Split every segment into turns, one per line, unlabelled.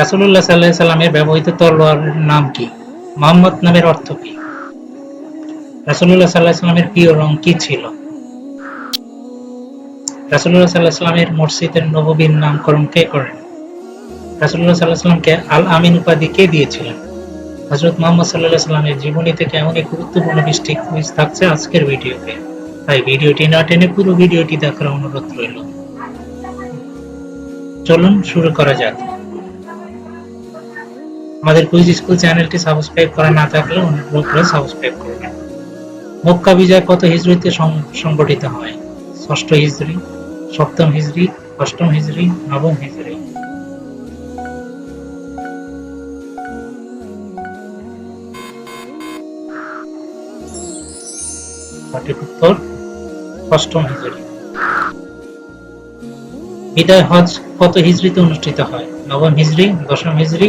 রাসূলুল্লাহ সাল্লামের ব্যবহৃত তলোয়ারের নাম কি? মুহাম্মদ নামের অর্থ কি? আলাইহি সাল্লামের প্রিয় রং কি ছিল? আলাইহি সাল্লামের মসজিদের নামকরণ কে করেন? রাসূলুল্লাহ সাল্লাল্লাহু আলাইহি সাল্লামকে আল আমিন উপাধি কে দিয়েছিলেন? হযরত মুহাম্মদ আলাইহি সাল্লামের জীবনী থেকে এমনই গুরুত্বপূর্ণ বৃষ্টি কুইজ থাকছে আজকের ভিডিওতে। তাই ভিডিওটি না টেনে পুরো ভিডিওটি দেখার অনুরোধ রইল। চলুন শুরু করা যাক। আমাদের কুইজ স্কুল চ্যানেলটি সাবস্ক্রাইব করা না থাকলে অনুগ্রহ করে সাবস্ক্রাইব করবেন মক্কা বিজয় কত হিজরিতে সংগঠিত হয়? ষষ্ঠ হিজরি সপ্তম হিজরি অষ্টম হিজরি নবম হিজরি সঠিক উত্তর, অষ্টম হিজরি বিদায় হজ কত হিজড়িতে অনুষ্ঠিত হয়? নবম হিজড়ি, দশম হিজরি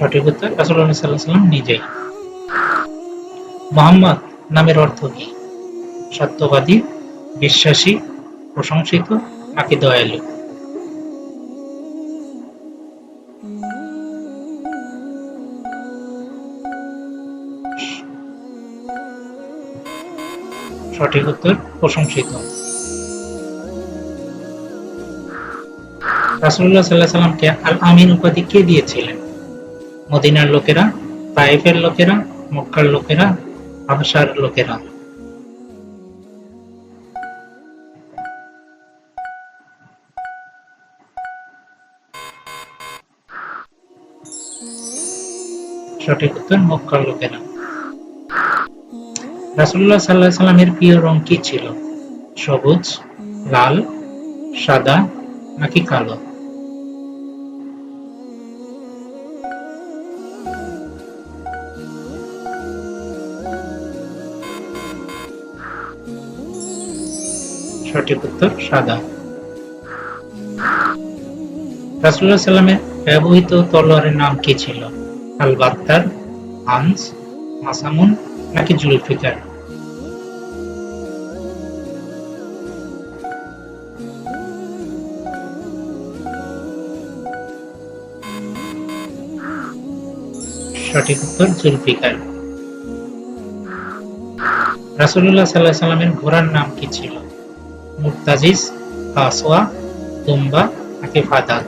সঠিক উত্তর সাল্লাম নিজেই। মোহাম্মদ নামের অর্থ কি? সত্যবাদী, বিশ্বাসী, প্রশংসিত, নাকি দয়ালু? সঠিক উত্তর, প্রশংসিত। রাসূলুল্লাহ সাল্লাল্লাহু আলাইহি সাল্লামকে আল আমিন উপাধি কে দিয়েছিলেন? মদিনার লোকেরা, তায়েফের লোকেরা, মক্কার লোকেরা হাবশার লোকেরা। সঠিক উত্তর, মক্কার লোকেরা। রাসুল্লাহ আলাইহি সাল্লামের প্রিয় রং কি ছিল? সবুজ, লাল, সাদা নাকি কালো? সঠিক উত্তর সাদা। রাসূলুল্লাহ সাল্লামের ব্যবহৃত তলোয়ারের নাম কি ছিল? আল বাত্তার হান্স মাসামুন নাকি জুলফিকার? সঠিক উত্তর জুলফিকার। রাসূলুল্লাহ সাল্লাল্লাহু আলাইহি সাল্লামের ঘোড়ার নাম কি ছিল? মুর্তাজিজ কাসওয়া তুম্বা নাকি ফাদাক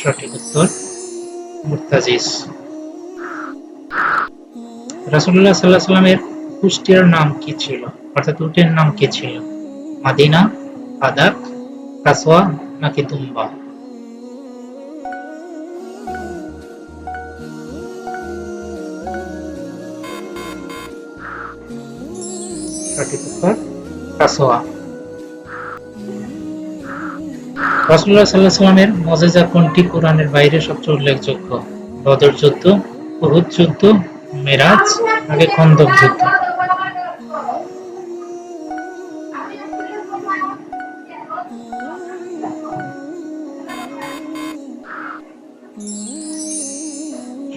সঠিক উত্তর, মুর্তাজিজ। রাসূলুল্লাহ সাল্লাল্লাহু আলাইহি সাল্লামের কুষ্টিয়ার নাম কি ছিল? অর্থাৎ উটের নাম কি ছিল? মাদিনা, ফাদাক কাসওয়া নাকি তুম্বা? কাসওয়া রাসূলুল্লাহ সাল্লাল্লাহু আলাইহি সাল্লামের মজেজা কোনটি কোরআনের বাইরে সবচেয়ে উল্লেখযোগ্য? বদর যুদ্ধ, উহুদ যুদ্ধ, মেরাজ নাকি খন্দক যুদ্ধ।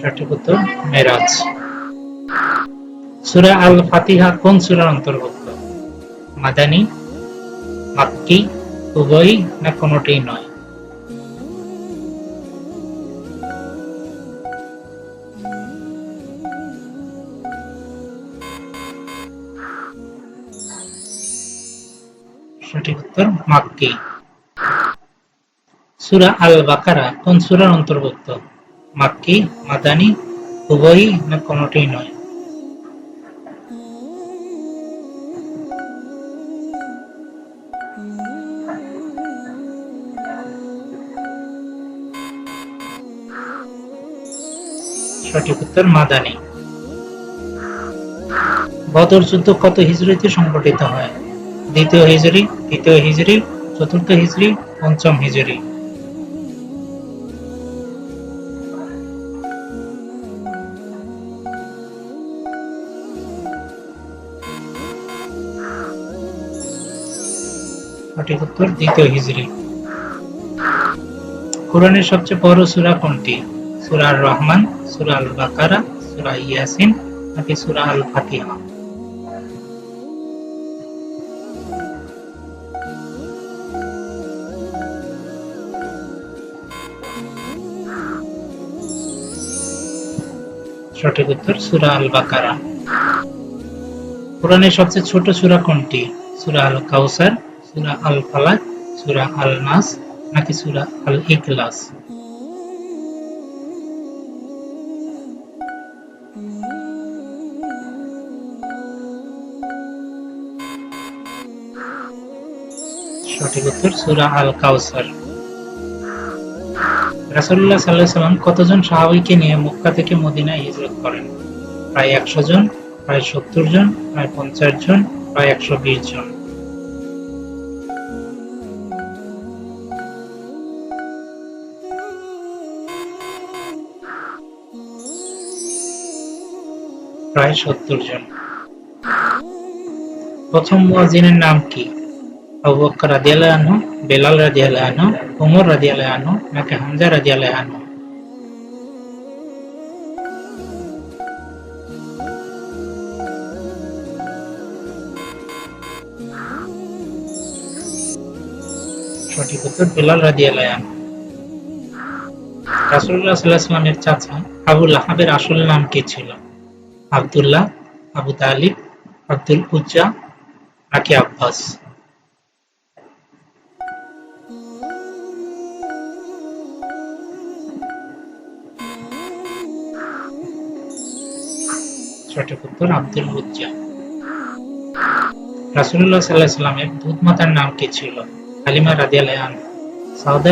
সঠিক উত্তর, মেরাজ। সূরা আল ফাতিহা কোন সূরার অন্তর্ভুক্ত? মাদানী, মাক্কি, উভয়ই না কোনোটিই নয়? সঠিক উত্তর, মাক্কি। সূরা আল বাকারা কোন সূরার অন্তর্ভুক্ত? মাক্কি, মাদানী, উভয়ই না কোনোটিই নয়? সঠিক উত্তর মাদানি। বদর যুদ্ধ কত হিজড়িতে সংঘটিত হয়? দ্বিতীয় হিজরি তৃতীয় হিজড়ি, চতুর্থ হিজড়ি, পঞ্চম হিজরি সঠিক উত্তর দ্বিতীয় হিজরি কোরআনের সবচেয়ে বড় সূরা কোনটি? সূরা রহমান সূরা আল বাকারা সুরা ইয়াসিন নাকি সুরা আল ফাতিহা সঠিক উত্তর সুরা আল বাকারা কোরআনের সবচেয়ে ছোট সুরা কোনটি? সুরা আল কাউসার সুরা আল ফালাক সুরা আল নাস নাকি সুরা আল ইখলাস সঠিক উত্তর, সূরা আল কাউসার রাসূলুল্লাহ সাল্লাল্লাহু আলাইহি সাল্লাম কতজন সাহাবীকে নিয়ে মক্কা থেকে মদিনায় হিজরত করেন? প্রায় একশো জন, প্রায় সত্তর জন, প্রায় পঞ্চাশ জন, প্রায় একশো বিশ জন। প্রায় সত্তর জন। প্রথম মুয়াজ্জিনের নাম কি? আবু বকর রাদিয়াল্লাহু আনহু বেলাল রাদিয়াল্লাহু আনহু ওমর রাদিয়াল্লাহু আনহু নাকি হামজা রাদিয়াল্লাহু আনহু সঠিক উত্তর বেলাল রাদিয়াল্লাহু আনহু আলাইহি ওয়াসাল্লামের চাচা আবু লাহাবের আসল নাম কি ছিল? আব্দুল্লাহ আবু তালিব আব্দুল উজ্জা নাকি আব্বাস সঠিক উত্তর আব্দুল উজ্জা রাসূলুল্লাহ সাল্লাল্লাহু আলাইহি সাল্লামের দুধ মাতার নাম কি ছিল? হালিমা রাদিয়াল্লাহু আনহা, সাউদা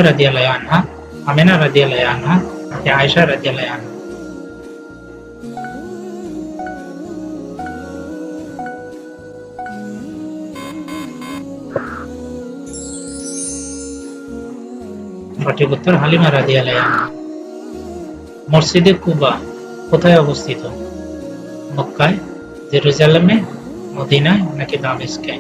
আনহা, আমিনা আনহা আয়েশা আনহা। সঠিক উত্তর হালিমা আনহা। মসজিদে কুবা কোথায় অবস্থিত? মক্কায়, জেরুজালেমে, মদিনায় নাকি দামেস্কে?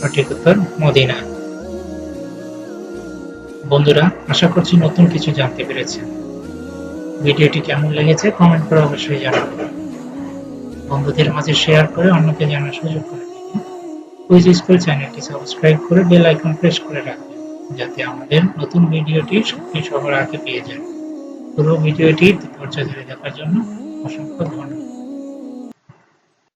সঠিক উত্তর, মদিনা। বন্ধুরা, আশা করছি নতুন কিছু জানতে পেরেছেন। ভিডিওটি কেমন লেগেছে কমেন্ট করে অবশ্যই জানাবেন। বন্ধুদের মাঝে শেয়ার করে অন্যকে জানার সুযোগ করে কুইজ স্কুল চ্যানেলটি সাবস্ক্রাইব করে বেল আইকন প্রেস করে রাখবেন, যাতে আমাদের নতুন ভিডিওটি সবচেয়ে সবার আগে পেয়ে যান। পুরো ভিডিওটি ধৈর্য ধরে দেখার জন্য অসংখ্য ধন্যবাদ।